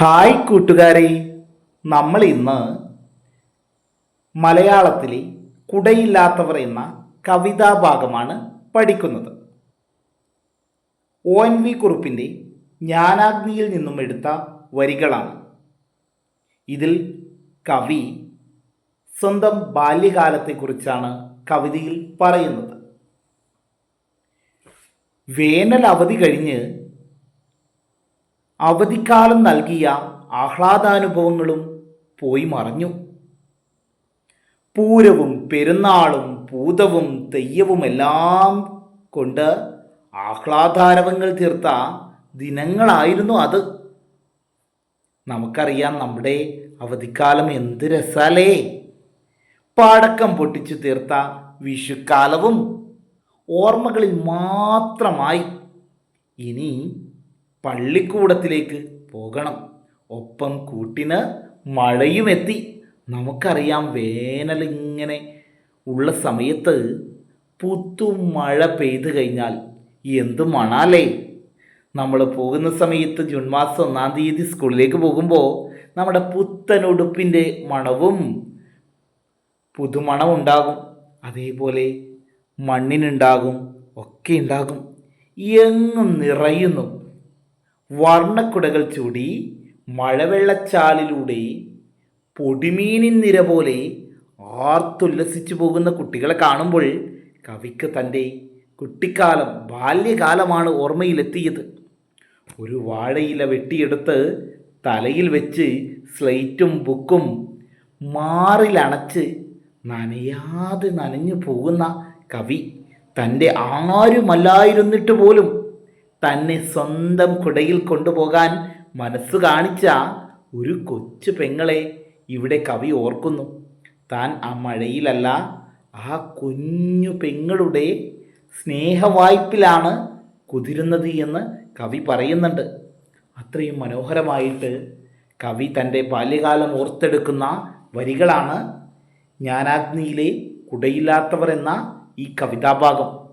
Hi കൂട്ടുകാരെ. നമ്മൾ ഇന്ന് മലയാളത്തിലെ കുടയില്ലാത്തവർ എന്ന കവിതാ ഭാഗമാണ് പഠിക്കുന്നത്. ഒ എൻ വി കുറുപ്പിന്റെ ജ്ഞാനാഗ്നിയിൽ നിന്നും എടുത്ത വരികളാണ്. ഇതിൽ കവി സ്വന്തം ബാല്യകാലത്തെക്കുറിച്ചാണ് കവിതയിൽ പറയുന്നത്. വേനൽ അവധി കഴിഞ്ഞ് അവധിക്കാലം നൽകിയ ആഹ്ലാദാനുഭവങ്ങളും പോയി മറഞ്ഞു. പൂരവും പെരുന്നാളും പൂതവും തെയ്യവുമെല്ലാം കൊണ്ട് ആഹ്ലാദാരവങ്ങൾ തീർത്ത ദിനങ്ങളായിരുന്നു അത്. നമുക്കറിയാം നമ്മുടെ അവധിക്കാലം എന്ത് രസാലേ പാടക്കം പൊട്ടിച്ചു തീർത്ത വിഷുക്കാലവും ഓർമ്മകളിൽ മാത്രമായി. ഇനി പള്ളിക്കൂടത്തിലേക്ക് പോകണം. ഒപ്പം കൂട്ടിന് മഴയുമെത്തി. നമുക്കറിയാം വേനലിങ്ങനെ ഉള്ള സമയത്ത് പുത്തു മഴ പെയ്തു കഴിഞ്ഞാൽ എന്ത് മണാലേ. നമ്മൾ പോകുന്ന സമയത്ത് ജൂൺ മാസം ഒന്നാം തീയതി സ്കൂളിലേക്ക് പോകുമ്പോൾ നമ്മുടെ പുത്തൻ ഉടുപ്പിന്റെ മണവും പുതുമണം ഉണ്ടാകും അതേപോലെ മണ്ണിനുണ്ടാകും ഒക്കെ ഉണ്ടാകും. എങ്ങും നിറയുന്നു. വർണക്കുടകൾ ചൂടി മഴവെള്ളച്ചാലിലൂടെ പൊടിമീനിൻ നിര പോലെ ആർത്തുല്ലസിച്ചു പോകുന്ന കുട്ടികളെ കാണുമ്പോൾ കവിക്ക് തന്റെ കുട്ടിക്കാലം ബാല്യകാലമാണ് ഓർമ്മയിലെത്തിയത്. ഒരു വാഴയില വെട്ടിയെടുത്ത് തലയിൽ വെച്ച് സ്ലേറ്റും ബുക്കും മാറിലണച്ച് നനയാതെ നനഞ്ഞു പോകുന്ന കവി തന്റെ ആരുമല്ലായിരുന്നിട്ട് പോലും തന്നെ സ്വന്തം കുടയിൽ കൊണ്ടുപോകാൻ മനസ്സ് കാണിച്ച ഒരു കൊച്ചു പെങ്ങളെ ഇവിടെ കവി ഓർക്കുന്നു. താൻ ആ മഴയിലല്ല ആ കുഞ്ഞു പെങ്ങളുടെ സ്നേഹവായ്പിലാണ് കുതിരുന്നത് എന്ന് കവി പറയുന്നുണ്ട്. അത്രയും മനോഹരമായിട്ട് കവി തന്റെ ബാല്യകാലം ഓർത്തെടുക്കുന്ന വരികളാണ് ജ്ഞാനാഗ്നിയിലെ കുടയില്ലാത്തവർ എന്ന ഈ കവിതാഭാഗം.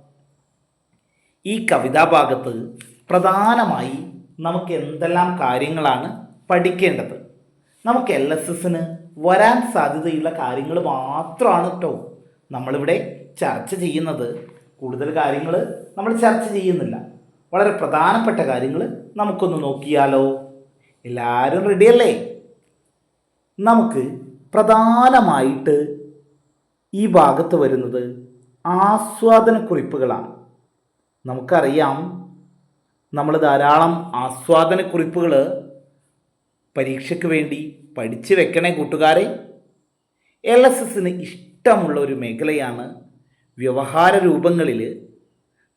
ഈ കവിതാഭാഗത്ത് പ്രധാനമായി നമുക്ക് എന്തെല്ലാം കാര്യങ്ങളാണ് പഠിക്കേണ്ടത്? നമുക്ക് എൽ എസ് എസിന് വരാൻ സാധ്യതയുള്ള കാര്യങ്ങൾ മാത്രമാണ് കേട്ടോ നമ്മളിവിടെ ചർച്ച ചെയ്യുന്നത്. കൂടുതൽ കാര്യങ്ങൾ നമ്മൾ ചർച്ച ചെയ്യുന്നില്ല. വളരെ പ്രധാനപ്പെട്ട കാര്യങ്ങൾ നമുക്കൊന്ന് നോക്കിയാലോ? എല്ലാവരും റെഡിയല്ലേ നമുക്ക് പ്രധാനമായിട്ട് ഈ ഭാഗത്ത് വരുന്നത് ആസ്വാദനക്കുറിപ്പുകളാണ്. നമുക്കറിയാം നമ്മൾ ധാരാളം ആസ്വാദനക്കുറിപ്പുകൾ പരീക്ഷയ്ക്ക് വേണ്ടി പഠിച്ചു വെക്കണേ കൂട്ടുകാരെ. എൽ എസ് എസിന് ഇഷ്ടമുള്ള ഒരു മേഖലയാണ് വ്യവഹാര രൂപങ്ങളിൽ.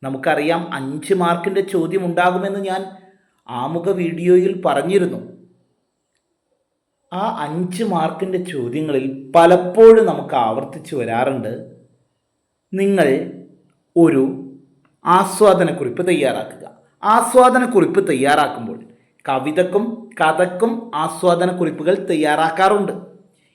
നമുക്കറിയാം അഞ്ച് മാർക്കിന്റെ ചോദ്യം ഉണ്ടാകുമെന്ന് ഞാൻ ആമുഖ വീഡിയോയിൽ പറഞ്ഞിരുന്നു. ആ അഞ്ച് മാർക്കിന്റെ ചോദ്യങ്ങളിൽ പലപ്പോഴും നമുക്ക് ആവർത്തിച്ചു വരാറുണ്ട്. നിങ്ങൾ ഒരു ആസ്വാദനക്കുറിപ്പ് തയ്യാറാക്കുക. ആസ്വാദനക്കുറിപ്പ് തയ്യാറാക്കുമ്പോൾ കവിതക്കും കഥക്കും ആസ്വാദനക്കുറിപ്പുകൾ തയ്യാറാക്കാറുണ്ട്.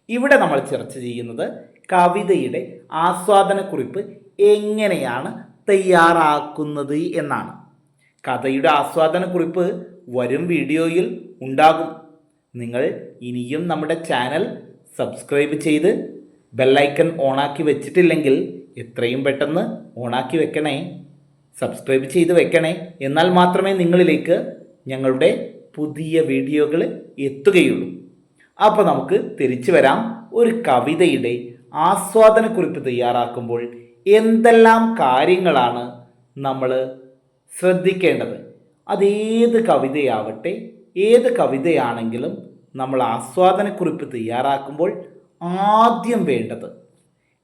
ഇവിടെ നമ്മൾ ചർച്ച ചെയ്യുന്നത് കവിതയുടെ ആസ്വാദനക്കുറിപ്പ് എങ്ങനെയാണ് തയ്യാറാക്കുന്നത് എന്നാണ്. കഥയുടെ ആസ്വാദനക്കുറിപ്പ് വരും വീഡിയോയിൽ ഉണ്ടാകും. നിങ്ങൾ ഇനിയും നമ്മുടെ ചാനൽ സബ്സ്ക്രൈബ് ചെയ്ത് ബെല്ലൈക്കൺ ഓണാക്കി വെച്ചിട്ടില്ലെങ്കിൽ എത്രയും പെട്ടെന്ന് ഓണാക്കി വെക്കണേ. സബ്സ്ക്രൈബ് ചെയ്ത് വെക്കണേ. എന്നാൽ മാത്രമേ നിങ്ങളിലേക്ക് ഞങ്ങളുടെ പുതിയ വീഡിയോകൾ എത്തുകയുള്ളൂ. അപ്പോൾ നമുക്ക് തിരിച്ചു വരാം. ഒരു കവിതയുടെ ആസ്വാദനക്കുറിപ്പ് തയ്യാറാക്കുമ്പോൾ എന്തെല്ലാം കാര്യങ്ങളാണ് നമ്മൾ ശ്രദ്ധിക്കേണ്ടത്? അതേത് കവിതയാവട്ടെ ഏത് കവിതയാണെങ്കിലും നമ്മൾ ആസ്വാദനക്കുറിപ്പ് തയ്യാറാക്കുമ്പോൾ ആദ്യം വേണ്ടത്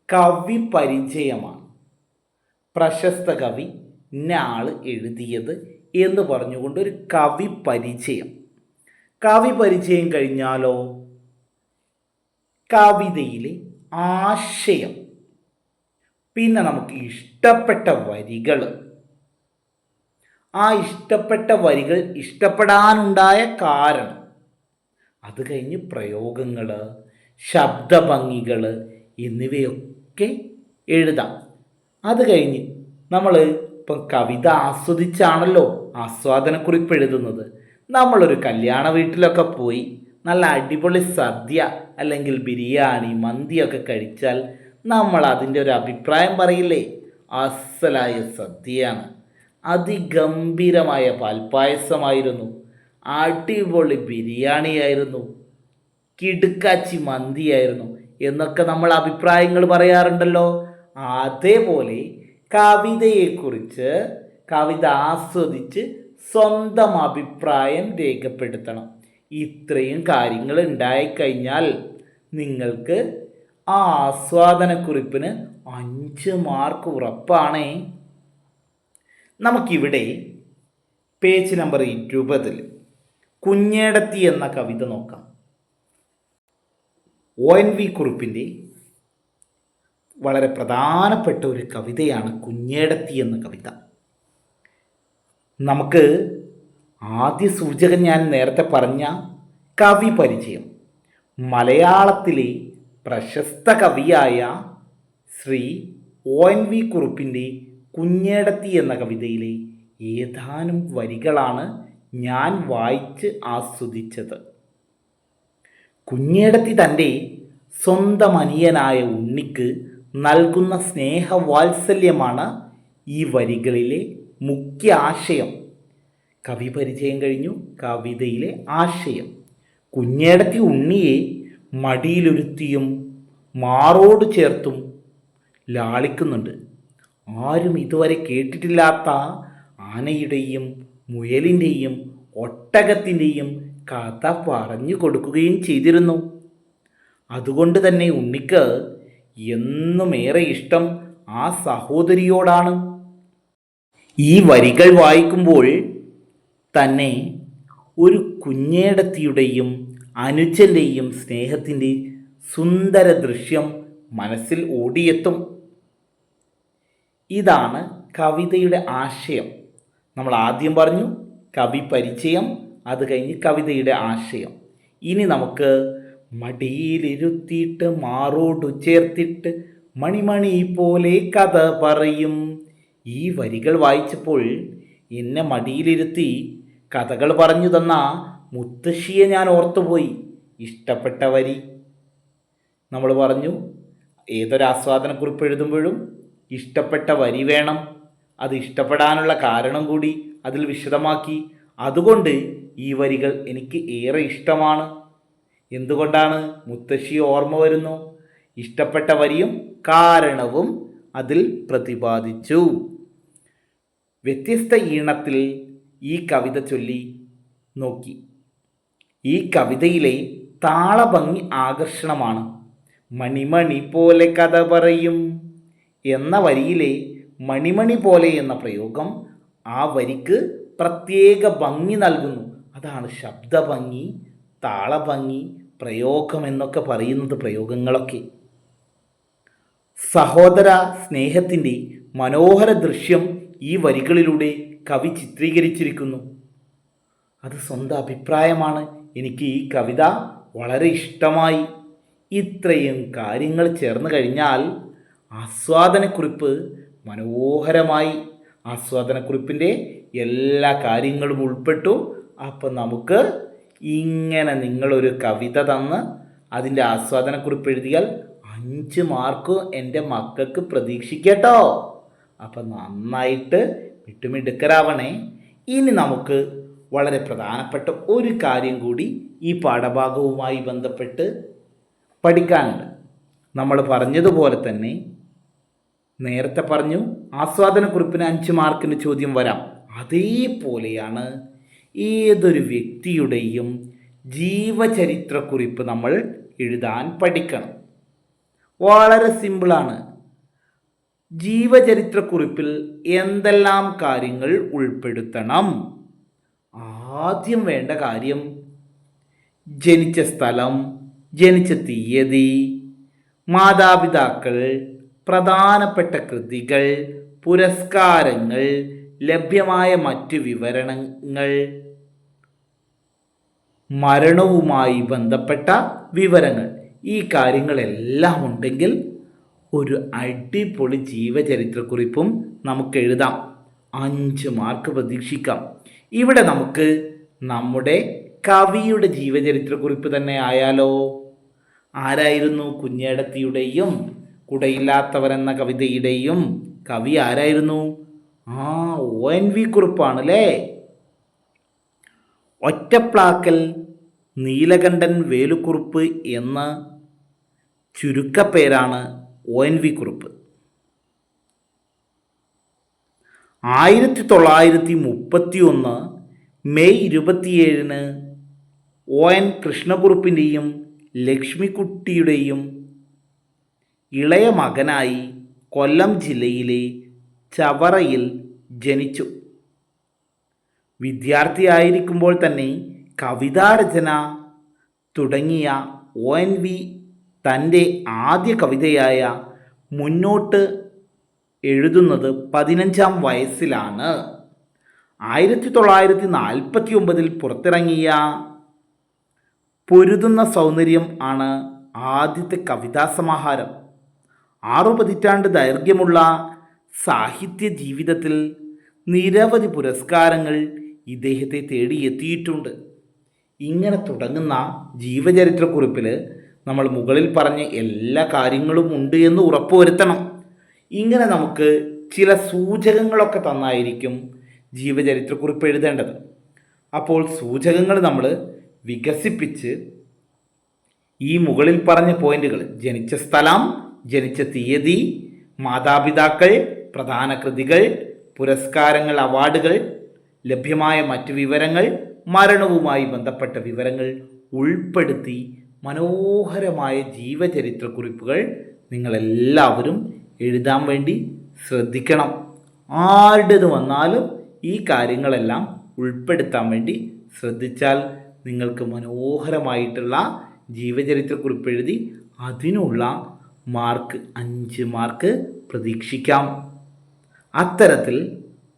കവി പരിചയമാണ് പ്രശസ്ത കവി ഇന്ന ആൾ എഴുതിയത് എന്ന് പറഞ്ഞുകൊണ്ട് ഒരു കവി പരിചയം. കവി പരിചയം കഴിഞ്ഞാലോ? കവിതയിലെ ആശയം. പിന്നെ നമുക്ക് ഇഷ്ടപ്പെട്ട വരികൾ ആ ഇഷ്ടപ്പെട്ട വരികൾ ഇഷ്ടപ്പെടാനുണ്ടായ കാരണം. അത് കഴിഞ്ഞ് പ്രയോഗങ്ങൾ ശബ്ദഭംഗികൾ എന്നിവയൊക്കെ എഴുതാം. അത് കഴിഞ്ഞ് നമ്മൾ ഇപ്പം കവിത ആസ്വദിച്ചാണല്ലോ ആസ്വാദനക്കുറിപ്പ് എഴുതുന്നത്. നമ്മളൊരു കല്യാണ വീട്ടിലൊക്കെ പോയി നല്ല അടിപൊളി സദ്യ അല്ലെങ്കിൽ ബിരിയാണി മന്തിയൊക്കെ കഴിച്ചാൽ നമ്മൾ അതിന്റെ ഒരു അഭിപ്രായം പറയില്ലേ? അസലായ സദ്യയാണ്. അതിഗംഭീരമായ പാൽപ്പായസമായിരുന്നു. അടിപൊളി ബിരിയാണിയായിരുന്നു. കിടുക്കാച്ചി മന്തിയായിരുന്നു എന്നൊക്കെ നമ്മൾ അഭിപ്രായങ്ങൾ പറയാറുണ്ടല്ലോ. അതേപോലെ കവിതയെക്കുറിച്ച് കവിത ആസ്വദിച്ച് സ്വന്തം അഭിപ്രായം രേഖപ്പെടുത്തണം. ഇത്രയും കാര്യങ്ങൾ ഉണ്ടായിക്കഴിഞ്ഞാൽ നിങ്ങൾക്ക് ആ ആസ്വാദനക്കുറിപ്പിന് അഞ്ച് മാർക്ക് ഉറപ്പാണേ. നമുക്കിവിടെ പേജ് നമ്പർ ഇരുപതിൽ കുഞ്ഞേടത്തി എന്ന കവിത നോക്കാം. ഒ എൻ വി കുറിപ്പിന്റെ വളരെ പ്രധാനപ്പെട്ട ഒരു കവിതയാണ് കുഞ്ഞേടത്തി എന്ന കവിത. നമുക്ക് ആദ്യ സൂചകൻ ഞാൻ നേരത്തെ പറഞ്ഞ കവി പരിചയം. മലയാളത്തിലെ പ്രശസ്ത കവിയായ ശ്രീ ഒ എൻ വി കുറുപ്പിന്റെ കുഞ്ഞേടത്തി എന്ന കവിതയിലെ ഏതാനും വരികളാണ് ഞാൻ വായിച്ച് ആസ്വദിച്ചത്. കുഞ്ഞേടത്തി തന്റെ സ്വന്തം അനിയനായ ഉണ്ണിക്ക് നൽകുന്ന സ്നേഹവാത്സല്യമാണ് ഈ വരികളിലെ മുഖ്യ ആശയം കവി പരിചയം കഴിഞ്ഞു കവിതയിലെ ആശയം. കുഞ്ഞേടത്തി ഉണ്ണിയെ മടിയിലൊരുത്തിയും മാറോട് ചേർത്തും ലാളിക്കുന്നുണ്ട്. ആരും ഇതുവരെ കേട്ടിട്ടില്ലാത്ത ആനയുടെയും മുയലിന്റെയും ഒട്ടകത്തിന്റെയും കഥ പറഞ്ഞു കൊടുക്കുകയും ചെയ്തിരുന്നു. അതുകൊണ്ട് തന്നെ ഉണ്ണിക്ക് എന്നുമേറെ ഇഷ്ടം ആ സഹോദരിയോടാണ്. ഈ വരികൾ വായിക്കുമ്പോൾ തന്നെ ഒരു കുഞ്ഞേടത്തിയുടെയും അനുജന്റെയും സ്നേഹത്തിന്റെ സുന്ദര ദൃശ്യം മനസ്സിൽ ഓടിയെത്തും. ഇതാണ് കവിതയുടെ ആശയം. നമ്മൾ ആദ്യം പറഞ്ഞു കവി പരിചയം അത് കഴിഞ്ഞ് കവിതയുടെ ആശയം. ഇനി നമുക്ക് മടിയിലിരുത്തിയിട്ട് മാറോടു ചേർത്തിട്ട് മണിമണി പോലെ കഥ പറയും. ഈ വരികൾ വായിച്ചപ്പോൾ എന്നെ മടിയിലിരുത്തി കഥകൾ പറഞ്ഞു തന്ന മുത്തശ്ശിയെ ഞാൻ ഓർത്തുപോയി. ഇഷ്ടപ്പെട്ട വരി. നമ്മൾ പറഞ്ഞു ഏതൊരാസ്വാദനക്കുറിപ്പ് എഴുതുമ്പോഴും ഇഷ്ടപ്പെട്ട വരി വേണം. അത് ഇഷ്ടപ്പെടാനുള്ള കാരണം കൂടി അതിൽ വിശദമാക്കി. അതുകൊണ്ട് ഈ വരികൾ എനിക്ക് ഏറെ ഇഷ്ടമാണ്. എന്തുകൊണ്ടാണ് മുത്തശ്ശി ഓർമ്മ വരുന്നു? ഇഷ്ടപ്പെട്ട വരിയും കാരണവും അതിൽ പ്രതിപാദിച്ചു. വ്യത്യസ്ത ഈണത്തിൽ ഈ കവിത ചൊല്ലി നോക്കി. ഈ കവിതയിലെ താളഭംഗി ആകർഷണമാണ്. മണിമണി പോലെ കഥ പറയും എന്ന വരിയിലെ മണിമണി പോലെ എന്ന പ്രയോഗം ആ വരിക്ക് പ്രത്യേക ഭംഗി നൽകുന്നു. അതാണ് ശബ്ദഭംഗി താളഭംഗി പ്രയോഗം എന്നൊക്കെ പറയുന്നത് പ്രയോഗങ്ങളൊക്കെ. സഹോദര സ്നേഹത്തിന്റെ മനോഹര ദൃശ്യം ഈ വരികളിലൂടെ കവി ചിത്രീകരിച്ചിരിക്കുന്നു. അത് സ്വന്തം അഭിപ്രായമാണ്. എനിക്ക് ഈ കവിത വളരെ ഇഷ്ടമായി. ഇത്രയും കാര്യങ്ങൾ ചേർന്ന് കഴിഞ്ഞാൽ ആസ്വാദനക്കുറിപ്പ് മനോഹരമായി. ആസ്വാദനക്കുറിപ്പിന്റെ എല്ലാ കാര്യങ്ങളും ഉൾപ്പെട്ടു. അപ്പം നമുക്ക് ഇങ്ങനെ നിങ്ങളൊരു കവിത തന്ന് അതിന്റെ ആസ്വാദനക്കുറിപ്പ് എഴുതിയാൽ അഞ്ച് മാർക്ക് എന്റെ മക്കൾക്ക് പ്രതീക്ഷിക്കട്ടോ. അപ്പം നന്നായിട്ട് വിട്ടുമിടുക്കരാവണേ. ഇനി നമുക്ക് വളരെ പ്രധാനപ്പെട്ട ഒരു കാര്യം കൂടി ഈ പാഠഭാഗവുമായി ബന്ധപ്പെട്ട് പഠിക്കാനുണ്ട്. നമ്മൾ പറഞ്ഞതുപോലെ തന്നെ നേരത്തെ പറഞ്ഞു ആസ്വാദനക്കുറിപ്പിന് അഞ്ച് മാർക്കിന് ചോദ്യം വരാം. അതേപോലെയാണ് ഏതൊരു വ്യക്തിയുടെയും ജീവചരിത്രക്കുറിപ്പ് നമ്മൾ എഴുതാൻ പഠിക്കണം. വളരെ സിമ്പിളാണ് ജീവചരിത്രക്കുറിപ്പിൽ എന്തെല്ലാം കാര്യങ്ങൾ ഉൾപ്പെടുത്തണം? ആദ്യം വേണ്ട കാര്യം ജനിച്ച സ്ഥലം ജനിച്ച തീയതി മാതാപിതാക്കൾ പ്രധാനപ്പെട്ട കൃതികൾ പുരസ്കാരങ്ങൾ ലഭ്യമായ മറ്റ് വിവരണങ്ങൾ മരണവുമായി ബന്ധപ്പെട്ട വിവരങ്ങൾ. ഈ കാര്യങ്ങളെല്ലാം ഉണ്ടെങ്കിൽ ഒരു അടിപൊളി ജീവചരിത്രക്കുറിപ്പും നമുക്ക് എഴുതാം. അഞ്ച് മാർക്ക് പ്രതീക്ഷിക്കാം. ഇവിടെ നമുക്ക് നമ്മുടെ കവിയുടെ ജീവചരിത്രക്കുറിപ്പ് തന്നെ ആയാലോ? ആരായിരുന്നു കുഞ്ഞേടത്തിയുടെയും കുടയില്ലാത്തവരെന്ന കവിതയുടെയും കവി ആരായിരുന്നു? ആ ഒ എൻ വി കുറിപ്പാണ് അല്ലേ ഒറ്റപ്ലാക്കൽ നീലകണ്ഠൻ വേലുക്കുറുപ്പ് എന്ന ചുരുക്കപ്പേരാണ് ഒ എൻ വി കുറിപ്പ്. ആയിരത്തി തൊള്ളായിരത്തി മുപ്പത്തി ഒന്ന് മെയ് ഇരുപത്തിയേഴിന് ഒ എൻ കൃഷ്ണകുറുപ്പിന്റെയും ലക്ഷ്മിക്കുട്ടിയുടെയും ഇളയ മകനായി കൊല്ലം ജില്ലയിലെ ചവറയിൽ ജനിച്ചു. വിദ്യാർത്ഥിയായിരിക്കുമ്പോൾ തന്നെ കവിതാരചന തുടങ്ങിയ ഒ എൻ വി തന്റെ ആദ്യ കവിതയായ മുന്നോട്ട് എഴുതുന്നത് പതിനഞ്ചാം വയസ്സിലാണ്. ആയിരത്തി തൊള്ളായിരത്തി നാൽപ്പത്തി ഒമ്പതിൽ പുറത്തിറങ്ങിയ പൊരുതുന്ന സൗന്ദര്യം ആണ് ആദ്യത്തെ കവിതാ സമാഹാരം ആറു പതിറ്റാണ്ട് ദൈർഘ്യമുള്ള സാഹിത്യ ജീവിതത്തിൽ നിരവധി പുരസ്കാരങ്ങൾ ഇദ്ദേഹത്തെ തേടിയെത്തിയിട്ടുണ്ട്. ഇങ്ങനെ തുടങ്ങുന്ന ജീവചരിത്രക്കുറിപ്പിൽ നമ്മൾ മുകളിൽ പറഞ്ഞ എല്ലാ കാര്യങ്ങളും ഉണ്ട് എന്ന് ഉറപ്പുവരുത്തണം. ഇങ്ങനെ നമുക്ക് ചില സൂചകങ്ങളൊക്കെ തന്നായിരിക്കും ജീവചരിത്രക്കുറിപ്പ് എഴുതേണ്ടത്. അപ്പോൾ സൂചകങ്ങൾ നമ്മൾ വികസിപ്പിച്ച് ഈ മുകളിൽ പറഞ്ഞ പോയിന്റുകൾ ജനിച്ച സ്ഥലം ജനിച്ച തീയതി മാതാപിതാക്കൾ പ്രധാന കൃതികൾ പുരസ്കാരങ്ങൾ അവാർഡുകൾ ലഭ്യമായ മറ്റു വിവരങ്ങൾ മരണവുമായി ബന്ധപ്പെട്ട വിവരങ്ങൾ ഉൾപ്പെടുത്തി മനോഹരമായ ജീവചരിത്രക്കുറിപ്പുകൾ നിങ്ങളെല്ലാവരും എഴുതാൻ വേണ്ടി ശ്രദ്ധിക്കണം. ആരുടേത് വന്നാലും ഈ കാര്യങ്ങളെല്ലാം ഉൾപ്പെടുത്താൻ വേണ്ടി ശ്രദ്ധിച്ചാൽ നിങ്ങൾക്ക് മനോഹരമായിട്ടുള്ള ജീവചരിത്രക്കുറിപ്പ് എഴുതി അതിനുള്ള മാർക്ക് അഞ്ച് മാർക്ക് പ്രതീക്ഷിക്കാം. അത്തരത്തിൽ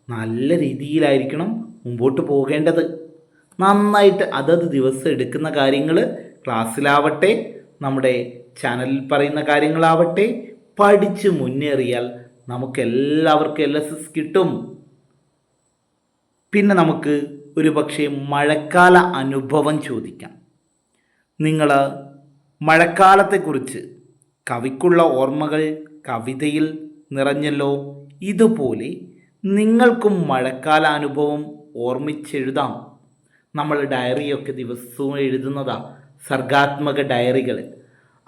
നല്ല രീതിയിലായിരിക്കണം മുമ്പോട്ട് പോകേണ്ടത്. നന്നായിട്ട് അതത് ദിവസം എടുക്കുന്ന കാര്യങ്ങൾ ക്ലാസ്സിലാവട്ടെ നമ്മുടെ ചാനലിൽ പറയുന്ന കാര്യങ്ങളാവട്ടെ പഠിച്ച് മുന്നേറിയാൽ നമുക്കെല്ലാവർക്കും എൽ എസ് എസ് കിട്ടും. പിന്നെ നമുക്ക് ഒരു പക്ഷേ മഴക്കാല അനുഭവം ചോദിക്കാം. നിങ്ങൾ മഴക്കാലത്തെക്കുറിച്ച് കവിക്കുള്ള ഓർമ്മകൾ കവിതയിൽ നിറഞ്ഞല്ലോ ഇതുപോലെ നിങ്ങൾക്കും മഴക്കാല അനുഭവം ഓർമ്മിച്ചെഴുതാം. നമ്മൾ ഡയറിയൊക്കെ ദിവസവും എഴുതുന്നതാണ് സർഗാത്മക ഡയറികൾ.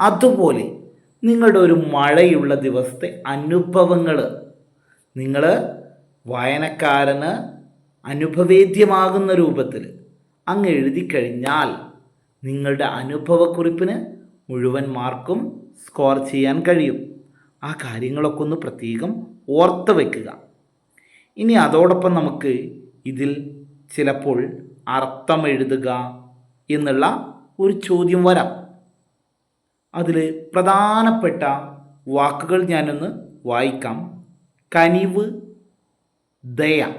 അതുപോലെ നിങ്ങളുടെ ഒരു മഴയുള്ള ദിവസത്തെ അനുഭവങ്ങൾ. നിങ്ങൾ വായനക്കാരന് അനുഭവേദ്യമാകുന്ന രൂപത്തിൽ അങ്ങ് എഴുതി കഴിഞ്ഞാൽ നിങ്ങളുടെ അനുഭവക്കുറിപ്പിന് മുഴുവൻ മാർക്കും സ്കോർ ചെയ്യാൻ കഴിയും. ആ കാര്യങ്ങളൊക്കെ ഒന്ന് പ്രത്യേകം ഓർത്ത് വയ്ക്കുക ഇനി അതോടൊപ്പം നമുക്ക് ഇതിൽ ചിലപ്പോൾ അർത്ഥം എഴുതുക എന്നുള്ള ഒരു ചോദ്യം വരാം. അതിൽ പ്രധാനപ്പെട്ട വാക്കുകൾ ഞാനൊന്ന് വായിക്കാം. കനിവ് ദയ.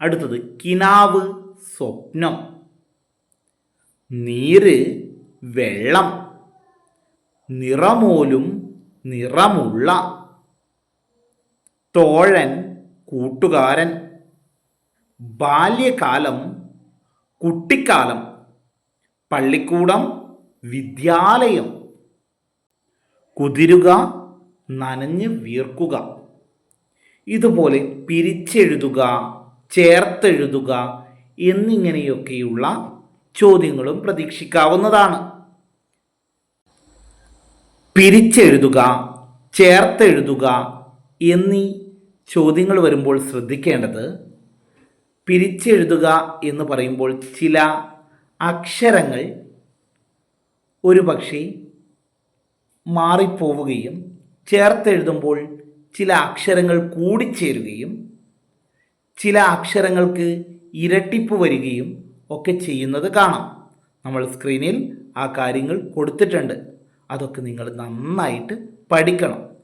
അടുത്തത് കിനാവ് സ്വപ്നം. നീര് വെള്ളം. നിറമോലും നിറമുള്ള തോഴൻ കൂട്ടുകാരൻ ബാല്യകാലം കുട്ടിക്കാലം പള്ളിക്കൂടം വിദ്യാലയം. കുതിരുക നനഞ്ഞ് വീർക്കുക. ഇതുപോലെ പിരിച്ചെഴുതുക ചേർത്തെഴുതുക എന്നിങ്ങനെയൊക്കെയുള്ള ചോദ്യങ്ങളും പ്രതീക്ഷിക്കാവുന്നതാണ്. പിരിച്ചെഴുതുക ചേർത്തെഴുതുക എന്നീ ചോദ്യങ്ങൾ വരുമ്പോൾ ശ്രദ്ധിക്കേണ്ടത് പിരിച്ചെഴുതുക എന്ന് പറയുമ്പോൾ ചില അക്ഷരങ്ങൾ ഒരു പക്ഷേ മാറിപ്പോവുകയും ചേർത്തെഴുതുമ്പോൾ ചില അക്ഷരങ്ങൾ കൂടിച്ചേരുകയും ചില അക്ഷരങ്ങൾക്ക് ഇരട്ടിപ്പ് വരികയും ഒക്കെ ചെയ്യുന്നത് കാണാം. നമ്മൾ സ്ക്രീനിൽ ആ കാര്യങ്ങൾ കൊടുത്തിട്ടുണ്ട്. അതൊക്കെ നിങ്ങൾ നന്നായിട്ട് പഠിക്കണം.